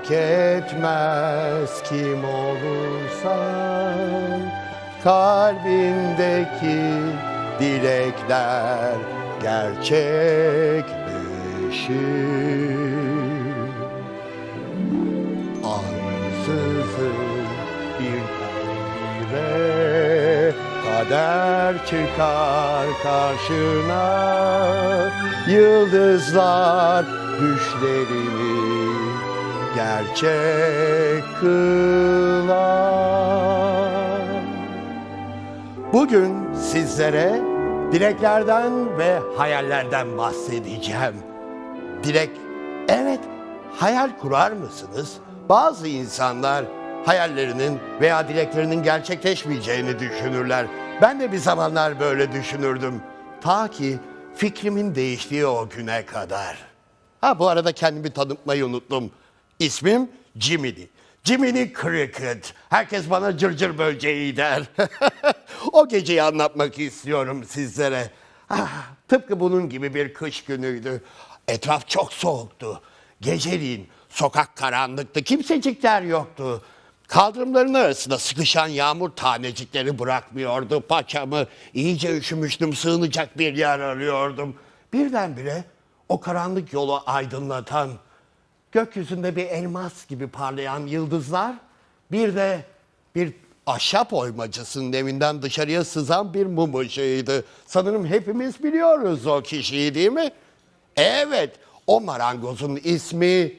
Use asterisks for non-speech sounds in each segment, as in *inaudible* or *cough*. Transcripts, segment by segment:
fark etmez kim olursan kalbindeki dilekler gerçekleşir. Ansızın birdenbire kader çıkar karşına Yıldızlar düşlerini gerçek kılar Bugün sizlere dileklerden ve hayallerden bahsedeceğim. Dilek, evet hayal kurar mısınız? Bazı insanlar hayallerinin veya dileklerinin gerçekleşmeyeceğini düşünürler. Ben de bir zamanlar böyle düşünürdüm. Ta ki fikrimin değiştiği o güne kadar. Ha bu arada kendimi tanıtmayı unuttum. İsmim Jiminy. Jiminy Cricket. Herkes bana cırcır böceği der. *laughs* o geceyi anlatmak istiyorum sizlere. Ah, tıpkı bunun gibi bir kış günüydü. Etraf çok soğuktu. Geceliğin sokak karanlıktı. Kimsecikler yoktu. Kaldırımların arasında sıkışan yağmur tanecikleri bırakmıyordu paçamı. İyice üşümüştüm, sığınacak bir yer arıyordum. Birdenbire o karanlık yolu aydınlatan, gökyüzünde bir elmas gibi parlayan yıldızlar, bir de bir ahşap oymacısının evinden dışarıya sızan bir mum ışığıydı. Sanırım hepimiz biliyoruz o kişiyi değil mi? Evet, o marangozun ismi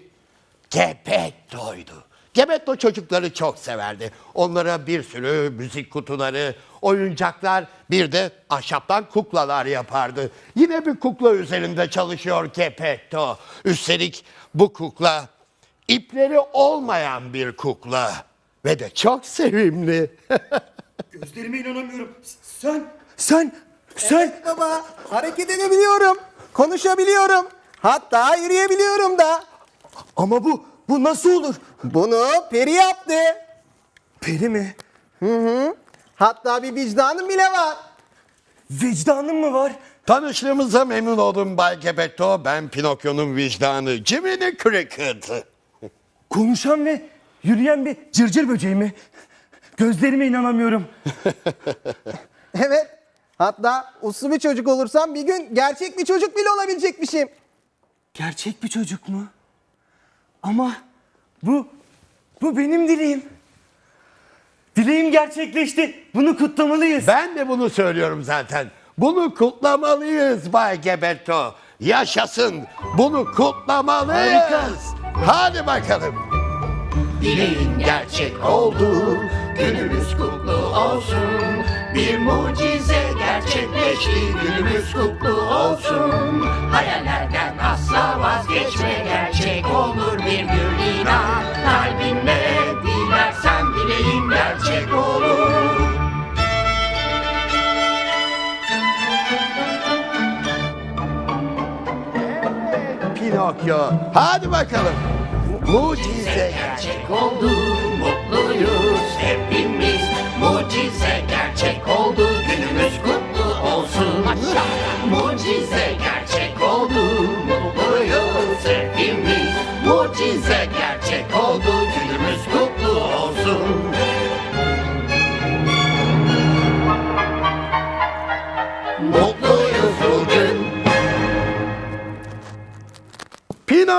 Gepetto'ydu. Gepetto çocukları çok severdi. Onlara bir sürü müzik kutuları, oyuncaklar, bir de ahşaptan kuklalar yapardı. Yine bir kukla üzerinde çalışıyor Gepetto. Üstelik bu kukla ipleri olmayan bir kukla ve de çok sevimli. *laughs* Gözlerime inanamıyorum. Sen, sen, sen. Evet baba, hareket edebiliyorum, konuşabiliyorum, hatta yürüyebiliyorum da. Ama bu, bu nasıl olur? Bunu peri yaptı. Peri mi? Hatta bir vicdanım bile var. Vicdanın mı var? Tanıştığımıza memnun oldum Bay Gepetto. Ben Pinokyo'nun vicdanı Jiminy Cricket. Konuşan ve yürüyen bir cırcır böceği mi? Gözlerime inanamıyorum. *laughs* Evet, hatta uslu bir çocuk olursam bir gün gerçek bir çocuk bile olabilecekmişim. Gerçek bir çocuk mu? Ama bu, bu benim dileğim. Dileğim gerçekleşti. Bunu kutlamalıyız. Ben de bunu söylüyorum zaten. Bunu kutlamalıyız Bay Gepetto. Yaşasın. Bunu kutlamalıyız. Harika. Hadi bakalım. Dileğin gerçek oldu, günümüz kutlu olsun. Bir mucize gerçekleşti, günümüz kutlu olsun. Hayallerden asla vazgeçme, gerçek olur bir gün inan. Kalbinle dilersen dileğin gerçek olur. Pinokyo. Hadi bakalım. Mucize. gerçek oldu mutluyuz hepimiz Mucize gerçek oldu günümüz kutlu olsun Mucize gerçek oldu mutluyuz hepimiz Mucize gerçek oldu günümüz kutlu olsun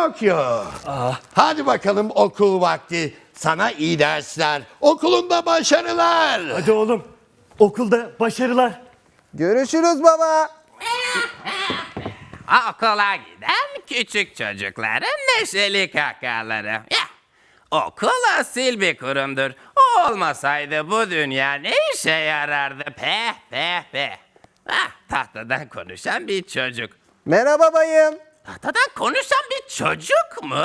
Pinokyo. Hadi bakalım okul vakti. Sana iyi dersler. Okulunda başarılar. Hadi oğlum. Okulda başarılar. Görüşürüz baba. *laughs* Okula giden küçük çocukların neşeli kakaları. Ya, okul asil bir kurumdur. O olmasaydı bu dünya ne işe yarardı? Peh peh peh. Ah, tahtadan konuşan bir çocuk. Merhaba bayım. Tahtadan konuşan bir çocuk mu?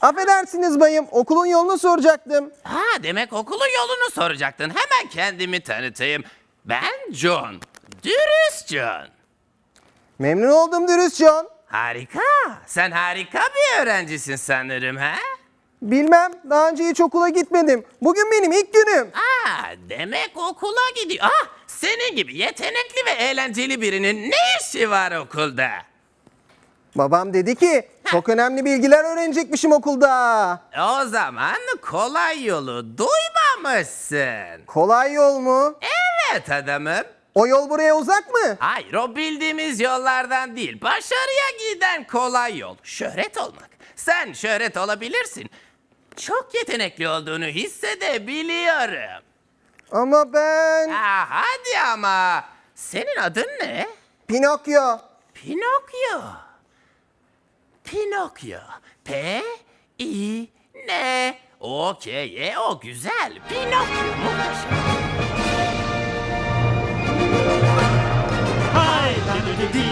Affedersiniz bayım, okulun yolunu soracaktım. Ha, demek okulun yolunu soracaktın. Hemen kendimi tanıtayım. Ben John. Dürüst John. Memnun oldum dürüst John. Harika. Sen harika bir öğrencisin sanırım ha? Bilmem, daha önce hiç okula gitmedim. Bugün benim ilk günüm. Aa, demek okula gidiyor. Ah, senin gibi yetenekli ve eğlenceli birinin ne işi var okulda? Babam dedi ki çok önemli bilgiler öğrenecekmişim okulda. O zaman kolay yolu duymamışsın. Kolay yol mu? Evet adamım. O yol buraya uzak mı? Hayır o bildiğimiz yollardan değil. Başarıya giden kolay yol. Şöhret olmak. Sen şöhret olabilirsin. Çok yetenekli olduğunu hissedebiliyorum. Ama ben Aa, hadi ama. Senin adın ne? Pinokyo. Pinokyo. Pinokyo. P I N O K Y o güzel. Pinokyo muhteşem. Haydi didi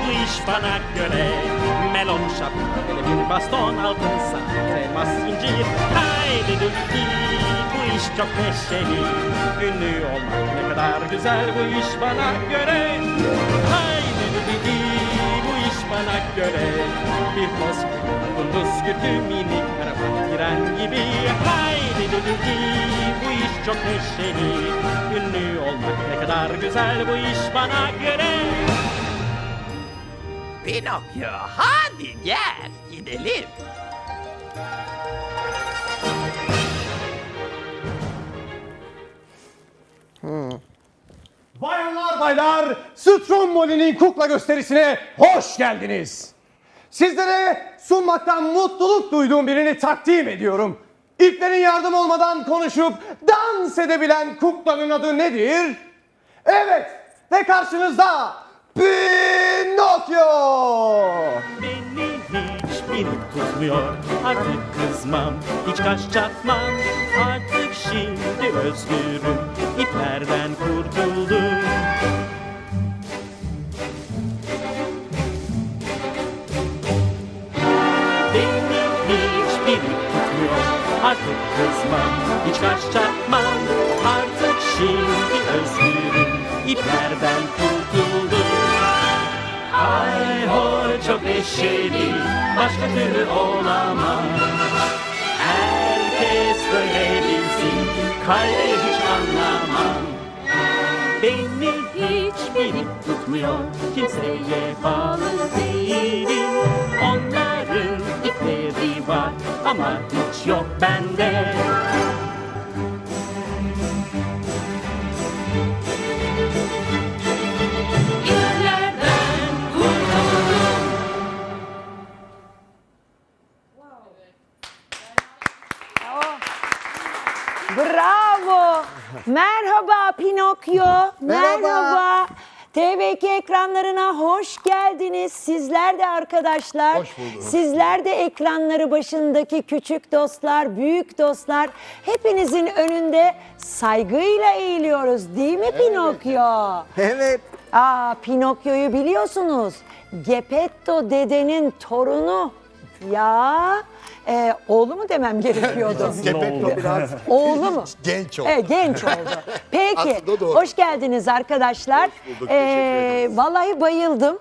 bu iş bana göre Melon şapkalı bir baston altın saat elmas incir Haydi didi bu iş çok neşeli Ünlü olmak ne kadar güzel bu iş bana göre Haydi bana göre Bir toz kunduz kütü minik araba tren gibi. Haydi didi bu iş çok neşeli. Ünlü olmak ne kadar güzel bu iş bana göre. Pinokyo hadi gel gidelim. Bayanlar baylar, Stromboli'nin kukla gösterisine hoş geldiniz. Sizlere sunmaktan mutluluk duyduğum birini takdim ediyorum. İplerin yardım olmadan konuşup dans edebilen kuklanın adı nedir? Evet ve karşınızda Pinokyo. Beni hiç bilip tutmuyor Artık kızmam, hiç kaş çatmam Artık şimdi özgürüm çok neşeli Başka türlü olamam Herkes böyle bilsin Kalbe hiç anlamam Beni hiç bilip tutmuyor Kimseye bağlı değilim. Onların ipleri var Ama hiç yok bende TV2 ekranlarına hoş geldiniz. Sizler de arkadaşlar. Hoş bulduk. Sizler de ekranları başındaki küçük dostlar, büyük dostlar. Hepinizin önünde saygıyla eğiliyoruz değil mi Pinokyo? Evet. Aa Pinokyo'yu biliyorsunuz. Geppetto dedenin torunu. Ya e, oğlu mu demem gerekiyordu? *laughs* Gepetto biraz Oğlu mu? *laughs* genç oldu. Evet, genç oldu. *laughs* Peki, Aslında doğru. hoş geldiniz arkadaşlar. bulduk, Ee, teşekkür ederiz. vallahi bayıldım.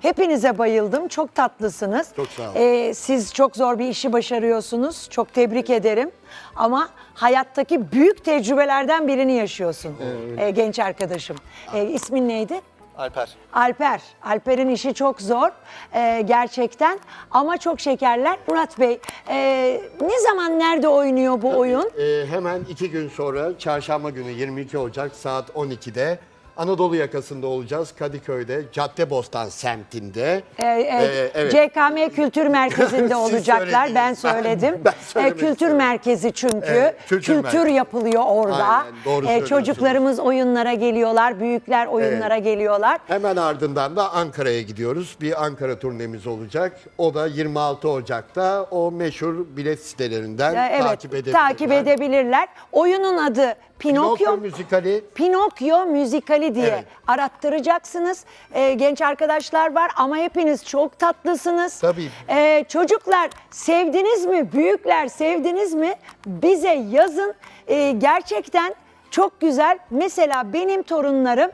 Hepinize bayıldım. Çok tatlısınız. Çok sağ olun. Ee, siz çok zor bir işi başarıyorsunuz. Çok tebrik ederim. Ama hayattaki büyük tecrübelerden birini yaşıyorsun. Ee, genç arkadaşım. Ee, ismin neydi? Alper. Alper. Alper'in işi çok zor ee, gerçekten ama çok şekerler. Murat Bey ee, ne zaman nerede oynuyor bu oyun? Ee, hemen iki gün sonra çarşamba günü 22 Ocak saat 12'de Anadolu yakasında olacağız. Kadıköy'de Caddebostan semtinde. Ee, e, Ee, evet. CKM Kültür Merkezi'nde *laughs* olacaklar. Ben söyledim. *laughs* Ben Ee, söylemek kültür istemedim. merkezi çünkü. Evet, kültür kültür merkezi. yapılıyor orada. Aynen, doğru Ee, çocuklarımız oyunlara geliyorlar, büyükler oyunlara geliyorlar. Hemen ardından da Ankara'ya gidiyoruz. Bir Ankara turnemiz olacak. O da 26 Ocak'ta o meşhur bilet sitelerinden Ee, evet, takip edebilirler. takip edebilirler. Oyunun adı Pinokyo. Müzikali. Pinokyo müzikali diye Evet. arattıracaksınız. Ee, genç arkadaşlar var ama hepiniz çok tatlısınız. Tabii. Ee, çocuklar sevdiniz mi? Büyükler sevdiniz mi? Bize yazın. Ee, gerçekten çok güzel. Mesela benim torunlarım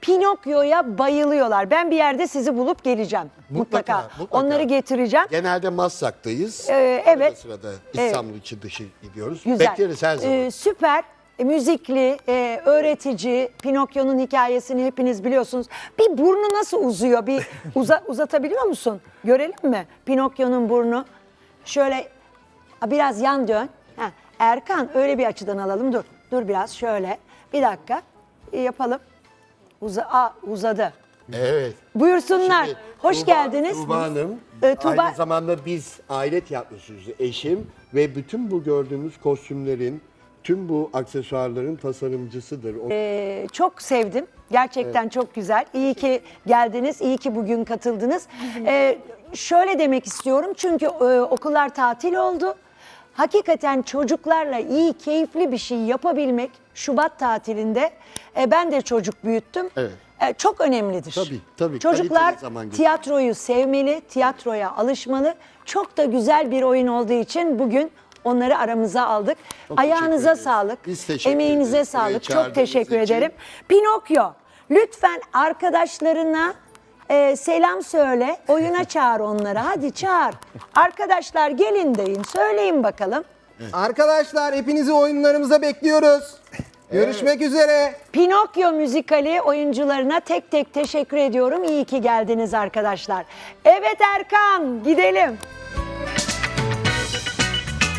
Pinokyo'ya bayılıyorlar. Ben bir yerde sizi bulup geleceğim. Mutlaka, Mutlaka. Onları getireceğim. Genelde Maslak'tayız. Ee, Arada evet. sırada İstanbul içi dışı gidiyoruz. Güzel. Bekleriz her zaman. Ee, süper. E, müzikli, e, öğretici, Pinokyo'nun hikayesini hepiniz biliyorsunuz. Bir burnu nasıl uzuyor? Bir *laughs* uza- uzatabiliyor musun? Görelim mi? Pinokyo'nun burnu. Şöyle biraz yan dön. Ha, Erkan öyle bir açıdan alalım. Dur. Dur biraz şöyle. Bir dakika. E, yapalım. Uza Aa, uzadı. Evet. Buyursunlar. Şimdi Hoş Tuğba- geldiniz. Tuğba Hanım. Ee, Tuğba- Aynı zamanda biz aile tiyatrosucu eşim ve bütün bu gördüğünüz kostümlerin, tüm bu aksesuarların tasarımcısıdır. O- Ee, çok sevdim. Gerçekten çok güzel. İyi ki geldiniz. iyi ki bugün katıldınız. Ee, şöyle demek istiyorum çünkü e, okullar tatil oldu. Hakikaten çocuklarla iyi, keyifli bir şey yapabilmek Şubat tatilinde e, ben de çocuk büyüttüm. Evet. E, çok önemlidir. Tabii, tabii. Çocuklar tiyatroyu sevmeli, tiyatroya alışmalı. Çok da güzel bir oyun olduğu için bugün onları aramıza aldık. Çok Ayağınıza sağlık. Biz teşekkür Emeğinize ederiz buraya sağlık. Çok çağırdığınız teşekkür için. ederim. Pinokyo, lütfen arkadaşlarına e, selam söyle. Oyuna *laughs* çağır onları. Hadi çağır. Arkadaşlar gelin deyin. Söyleyin bakalım. Arkadaşlar hepinizi oyunlarımıza bekliyoruz. Görüşmek üzere. Pinokyo müzikali oyuncularına tek tek teşekkür ediyorum. İyi ki geldiniz arkadaşlar. Evet Erkan gidelim.